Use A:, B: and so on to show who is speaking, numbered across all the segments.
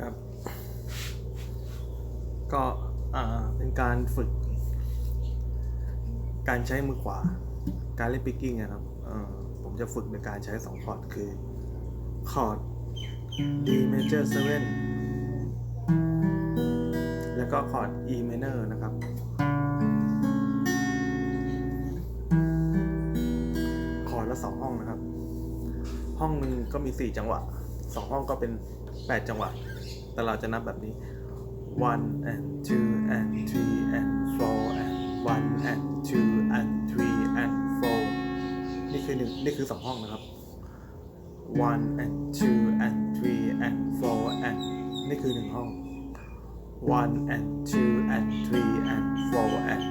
A: ครับ ก็เป็นการฝึก การใช้มือขวา การเล่นปิกกิ้งนะครับผมจะฝึกในการใช้สองคอร์ดคือคอร์ด D major 7 แล้วก็คอร์ด E minor นะครับ คอร์ดละสองห้องนะครับ ห้องหนึ่งก็มีสี่จังหวะ สองห้องก็เป็นแปดจังหวะ แต่เราจะนับแบบนี้ one and two and three and four and one and two and three and four นี่คือหนึ่งนี่คือสองห้องนะครับ one and two and three and four and นี่คือหนึ่งห้อง one and two and three and four and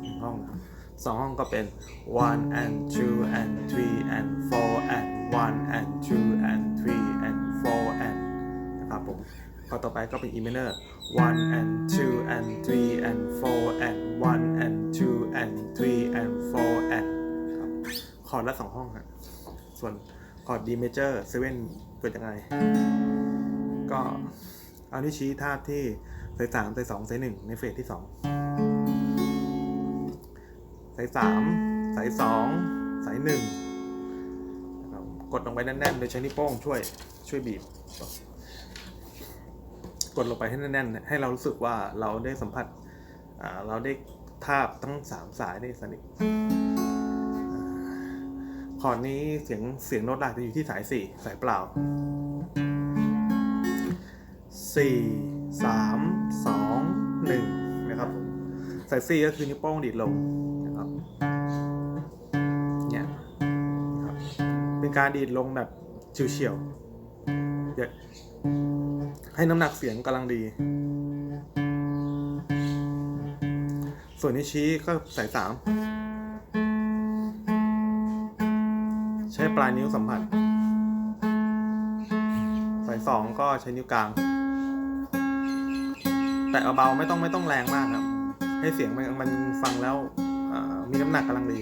A: หนึ่งห้องนะครับสองห้องก็เป็น one and two and three and four and one and two and three ครับผมข้อต่อไปก็เป็น E minor one and two and three and four and one and two and three and four and ครับคอร์ดละสองห้องครับส่วนคอร์ด D major 7เกิดยังไง ก็เอานิ้วชี้ทาบที่สายสามสายสองสายหนึ่งในเฟสที่สองสายสามสายสองสายหนึ่งกดลงไปแน่นๆ โดยใช้นิ้วโป้งช่วยช่วยบีบ กดลงไปให้แน่นๆให้เรารู้สึกว่าเราได้สัมผัสเราได้ทาบทั้งสามสายได้สนิทคอร์ดนี้เสียงเสียงโน้ตหลักจะอยู่ที่สายสี่สายเปล่าสี่สามสองหนึ่งนะครับผมสายสี่ก็คือนิ้วโป้งดีดลงนะครับเนี่ยครับเป็นการดีดลงแบบเฉียวๆ ให้น้ำหนักเสียงกำลังดี ส่วนนิ้วชี้ก็สายสามใช้ปลายนิ้วสัมผัส สายสองก็ใช้นิ้วกลาง แต่เอาเบาไม่ต้องไม่ต้องแรงมากครับ ให้เสียงมันมันฟังแล้วมีน้ำหนักกำลังดี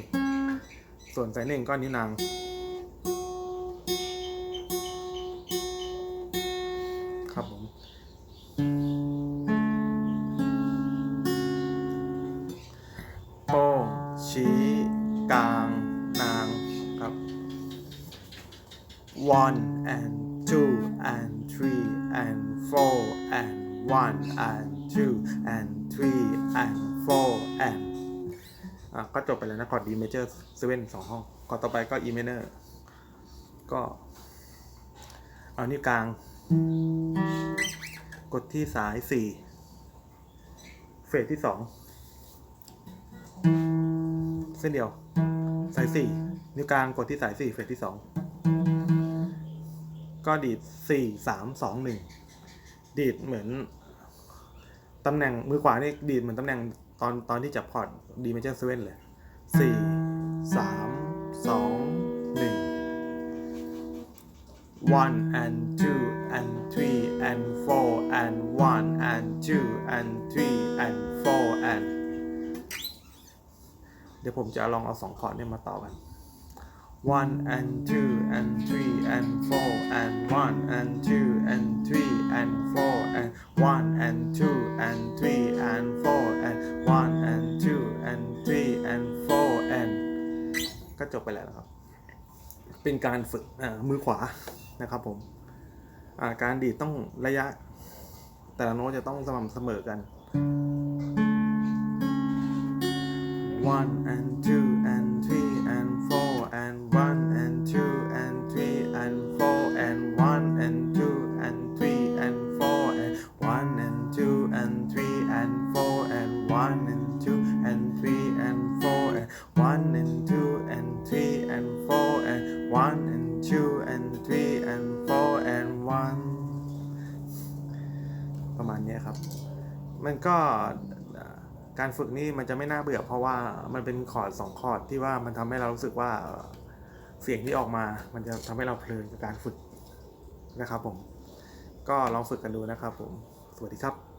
A: ส่วนสายหนึ่งก็นิ้วนาง one and two and three and four and one and two and three and four and อะก็จบไปแล้วนะคอร์ด D major 7สองห้องคอร์ดต่อไปก็ E minor ก็เอานิ้วกลาง กดที่สายสี่เฟสที่สองเส้นเดียว สายสี่นิ้วกลางกดที่สายสี่เฟสที่สอง ก็ดีดสี่สามสองหนึ่งดีดเหมือนตำแหน่งมือขวานี่ดีดเหมือนตำแหน่งตอนตอนที่จับพอร์ตดีเมเจอร์เซเว่นเลยสี่สามสองหนึ่ง one and two and three and four and one and two and three and four and เดี๋ยวผมจะลองเอาสองคอร์ดเนี่ยมาต่อกัน one and two and three and four and one and two and three and four and one and two and three and four and one and two and three and four and ก็จบไปแล้วครับ เป็นการฝึกอ่ามือขวานะครับผมอ่าการดีดต้องระยะ แต่ละโน้ตจะต้องสม่ำเสมอกัน one and two and four and one and two and three and four and one and two and three and four and one and two and three and four and one and two and three and four and one and two and three and four and one ประมาณนี้ครับ มันก็การฝึกนี่มันจะไม่น่าเบื่อเพราะว่ามันเป็นคอร์ดสองคอร์ดที่ว่ามันทำให้เรารู้สึกว่า เสียงที่ออกมา มันจะทำให้เราเพลินกับการฝึกนะครับผม ก็ลองฝึกกันดูนะครับผม สวัสดีครับ